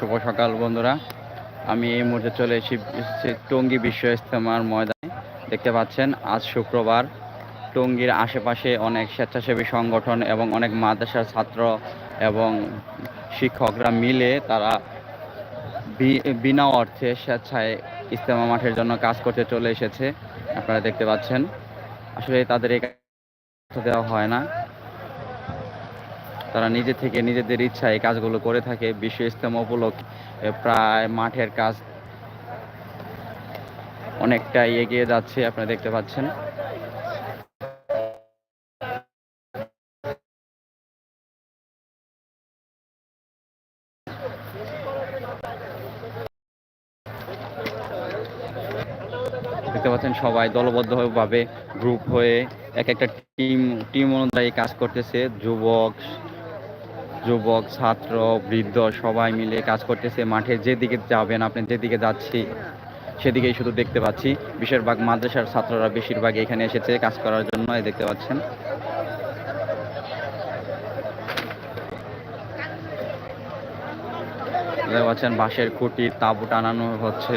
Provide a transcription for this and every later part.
শুভ সকাল, বন্ধুরা। আমি এই মুহূর্তে চলে এসেছি টঙ্গী বিশ্ব ইস্তেমার ময়দানে। দেখতে পাচ্ছেন, আজ শুক্রবার। টঙ্গীর আশেপাশে অনেক স্বেচ্ছাসেবী সংগঠন এবং অনেক মাদ্রাসার ছাত্র এবং শিক্ষকরা মিলে তারা বিনা অর্থে স্বেচ্ছায় ইস্তেমা মাঠের জন্য কাজ করতে চলে এসেছে। আপনারা দেখতে পাচ্ছেন, আসলে তাদের এই দেওয়া হয় না। তারা নিজে থেকে নিজেদের ইচ্ছায় এই কাজগুলো করে থাকে। বিশ্ব ইস্তেমা উপলক্ষে প্রায় মাঠের কাজ অনেকটাই এগিয়ে যাচ্ছে, আপনারা দেখতে পাচ্ছেন। দেখতে পাচ্ছেন সবাই দলবদ্ধভাবে গ্রুপ হয়ে এক একটা টিম টিম অনুযায়ী কাজ করতেছে, যুবক যুবক, ছাত্র, বৃদ্ধ সবাই মিলে কাজ করতেছে। মাঠে যেদিকে যাবেন, আপনি যেদিকে যাচ্ছি, সেদিকেই শুধু দেখতে পাচ্ছি। বেশিরভাগ মাদ্রাসার ছাত্ররা বেশিরভাগ এখানে এসেছে কাজ করার জন্য দেখতে পাচ্ছেন। দেখতে পাচ্ছেন বাঁশের খুঁটি, তাঁবু টানানো হচ্ছে।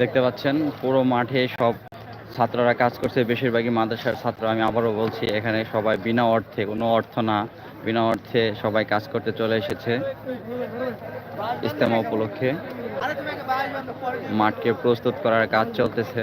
দেখতে পাচ্ছেন পুরো মাঠে সব ছাত্ররা কাজ করছে বেশিরভাগই মাদ্রাসার ছাত্র আমি আবারও বলছি এখানে সবাই বিনা অর্থে কোনো অর্থ না বিনা অর্থে সবাই কাজ করতে চলে এসেছে ইস্তেমা উপলক্ষে মাঠকে প্রস্তুত করার কাজ চলতেছে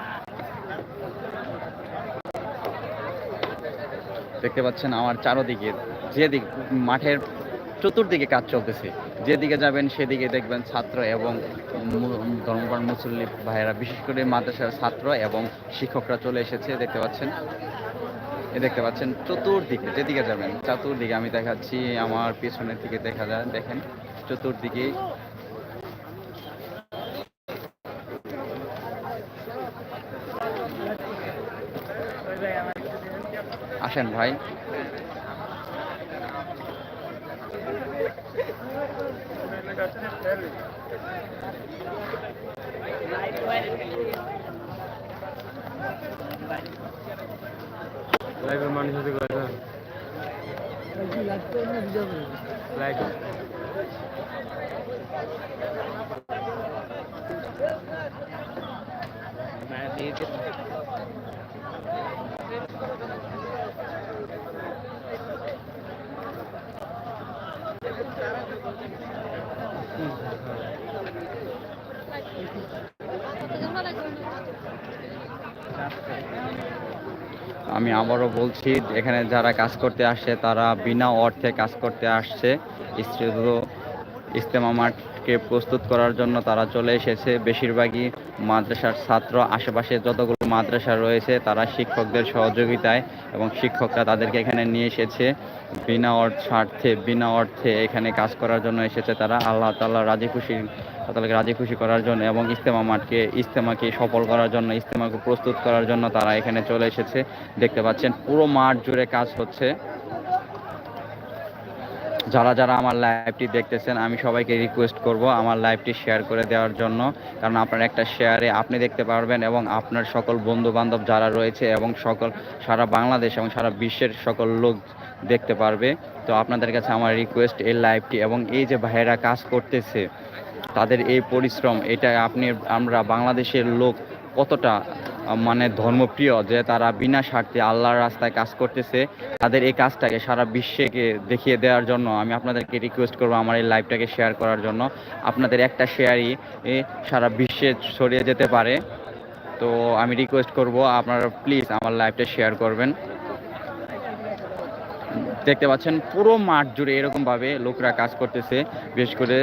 দেখতে পাচ্ছেন আমার চারোদিকে যেদিকে মাঠের চতুর্দিকে কাজ চলতেছে। যেদিকে যাবেন সেদিকে দেখবেন ছাত্র এবং ধর্মপ্রাণ মুসল্লি ভাইয়েরা, বিশেষ করে মাদ্রাসার ছাত্র এবং শিক্ষকরা চলে এসেছে, দেখতে পাচ্ছেন। এ দেখতে পাচ্ছেন চতুর্দিকে, যেদিকে যাবেন, চতুর্দিকে আমি দেখাচ্ছি, আমার পেছনের দিকে দেখা যায়, দেখেন, চতুর্দিকে আসেন ভাই। লাইভের আমি আবারও বলছি, এখানে যারা কাজ করতে আসছে তারা বিনা অর্থে কাজ করতে আসছে। ইস্তেমা মাঠকে প্রস্তুত করার জন্য তারা চলে এসেছে। বেশিরভাগই মাদ্রাসার ছাত্র, আশেপাশে যতগুলো মাদ্রাসা রয়েছে, তারা শিক্ষকদের সহযোগিতায় এবং শিক্ষকরা তাদেরকে এখানে নিয়ে এসেছে। বিনা অর্থ, স্বার্থে, বিনা অর্থে এখানে কাজ করার জন্য এসেছে তারা। আল্লাহ তাল্লাহ রাজি খুশি তাদেরকে রাজি খুশি করার জন্য এবং ইস্তেমা মাঠকে ইস্তেমাকে সফল করার জন্য ইস্তেমাকে প্রস্তুত করার জন্য তারা এখানে চলে এসেছে। দেখতে পাচ্ছেন পুরো মাঠ জুড়ে কাজ হচ্ছে। যারা যারা আমার লাইভটি দেখতেছেন, আমি সবাইকে রিকোয়েস্ট করব আমার লাইভটি শেয়ার করে দেওয়ার জন্য। কারণ আপনার একটা শেয়ারে আপনি দেখতে পারবেন এবং আপনার সকল বন্ধু বান্ধব যারা রয়েছে এবং সকল সারা বাংলাদেশ এবং সারা বিশ্বের সকল লোক দেখতে পারবে। তো আপনাদের কাছে আমার রিকোয়েস্ট এই লাইভটি এবং এই যে ভাইয়েরা কাজ করতেছে, তাদের এই পরিশ্রম, এটা আপনি, আমরা বাংলাদেশের লোক কতটা মানে ধর্মপ্রিয় যে তারা বিনা স্বার্থে আল্লাহর রাস্তায় কাজ করতেছে, তাদের এই কাজটাকে সারা বিশ্বকে দেখিয়ে দেওয়ার জন্য আমি আপনাদেরকে রিকোয়েস্ট করব আমার এই লাইভটাকে শেয়ার করার জন্য। আপনাদের একটা শেয়ারই সারা বিশ্বে ছড়িয়ে যেতে পারে। তো আমি রিকোয়েস্ট করব আপনারা প্লিজ আমার লাইভটা শেয়ার করবেন। দেখতে পাচ্ছেন পুরো মাঠ জুড়ে এরকমভাবে লোকরা কাজ করতেছে, বিশেষ করে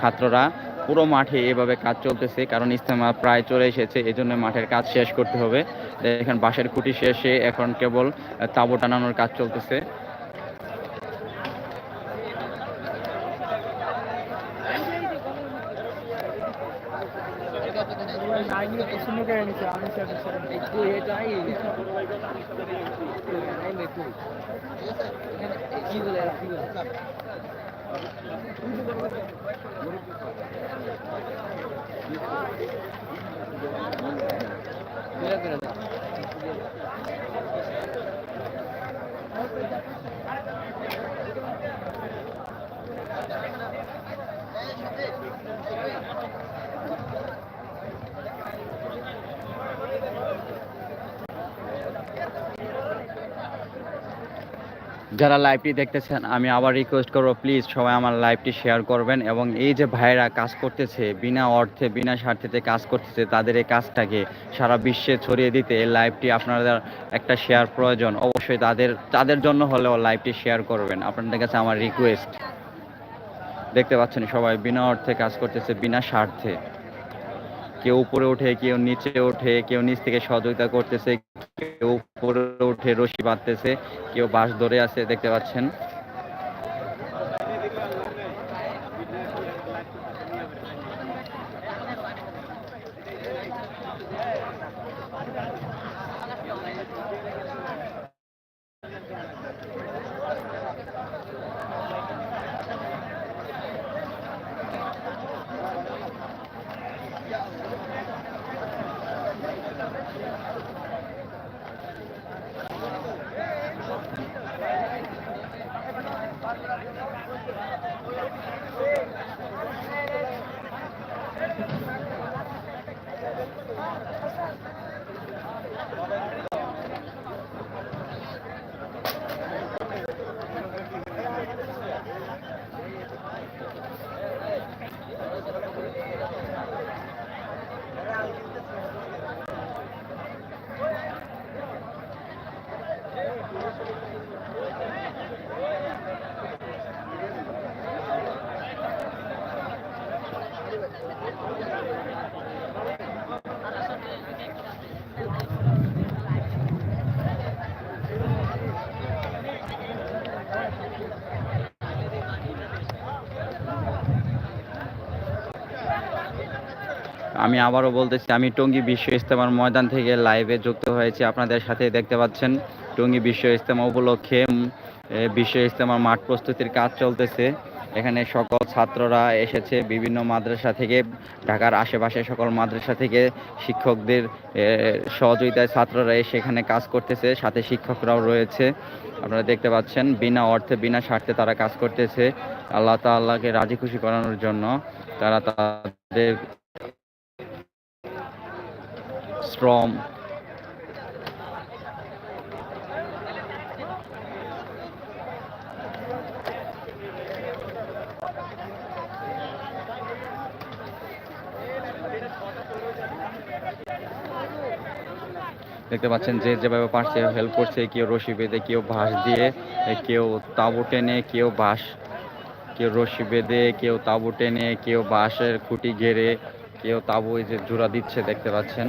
ছাত্ররা। পুরো মাঠে এভাবে কাজ চলতেছে, কারণ ইস্তেমা প্রায় চলে এসেছে এই জন্য মাঠের কাজ শেষ করতে হবে। দেখেন, বাঁশের খুঁটি শেষে এখন কেবল তাঁবু টানানোর কাজ চলতেছে। Gracias. যারা লাইভটি দেখতেছেন, আমি আবার রিকোয়েস্ট করব প্লিজ সবাই আমার লাইভটি শেয়ার করবেন এবং এই যে ভাইরা কাজ করতেছে, বিনা অর্থে, বিনা স্বার্থেতে কাজ করতেছে, তাদের এই কাজটাকে সারা বিশ্বে ছড়িয়ে দিতে এই লাইভটি আপনাদের একটা শেয়ার প্রয়োজন। অবশ্যই তাদের তাদের জন্য হলেও লাইভটি শেয়ার করবেন। আপনাদের কাছে আমার রিকোয়েস্ট দেখতে পাচ্ছেন সবাই, বিনা অর্থে কাজ করতেছে, বিনা স্বার্থে। কেউ উপরে ওঠে, কেউ নিচে ওঠে, কেউ নিচ থেকে সহযোগিতা করতেছে কেউ উপরে উঠে রশি বাঁধতেছে কেউ বাঁশ ধরে আছে দেখতে পাচ্ছেন। আমি আবারও বলতেছি, আমি টঙ্গী বিশ্ব ইজতেমার ময়দান থেকে লাইভে যুক্ত হয়েছি। আপনাদের সাথে দেখতে পাচ্ছেন, টঙ্গী বিশ্ব ইজতেমা উপলক্ষে বিশ্ব ইজতেমার মাঠ প্রস্তুতির কাজ চলতেছে। এখানে সকল ছাত্ররা এসেছে বিভিন্ন মাদ্রাসা থেকে, ঢাকার আশেপাশে সকল মাদ্রাসা থেকে শিক্ষকদের সহযোগিতায় ছাত্ররা এসে এখানে কাজ করতেছে, সাথে শিক্ষকরাও রয়েছে। আপনারা দেখতে পাচ্ছেন, বিনা অর্থে, বিনা স্বার্থে তারা কাজ করতেছে। আল্লাহ তাআলাকে রাজি খুশি করানোর জন্য তারা তাদের শ্রম দেখতে পাচ্ছেন যে যেভাবে পারছে হেল্প করছে, কেউ রশি বেঁধে, কেউ বাঁশ দিয়ে, কেউ তাঁবু টেনে, কেউ বাঁশ, কেউ রশি বেঁধে, কেউ তাঁবু টেনে, কেউ বাঁশের খুঁটি ঘেরে কেউ তাঁবু এই যে জোড়া দিচ্ছে, দেখতে পাচ্ছেন।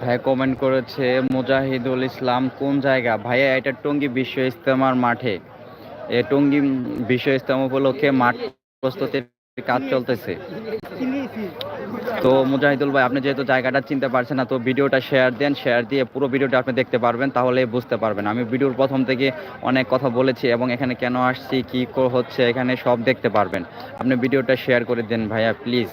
ভাইয়া কমেন্ট করেছে, মুজাহিদুল ইসলাম কোন জায়গা? ভাইয়া, এটা টঙ্গী বিশ্ব ইস্তেমার মাঠে। এ টঙ্গী বিশ্ব ইস্তেমা উপলক্ষে মাঠ প্রস্তুতির কাজ চলতেছে। তো মুজাহিদুল ভাই, আপনি যেহেতু জায়গাটা চিনতে পারছেন না, তো ভিডিওটা শেয়ার দেন শেয়ার দিয়ে পুরো ভিডিওটা আপনি দেখতে পারবেন, তাহলে বুঝতে পারবেন। আমি ভিডিওর প্রথম থেকে অনেক কথা বলেছি এবং এখানে কেন আসছি, কো- হচ্ছে, এখানে সব দেখতে পারবেন। আপনি ভিডিওটা শেয়ার করে দেন ভাইয়া প্লিজ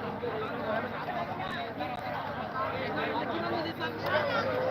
Thank you.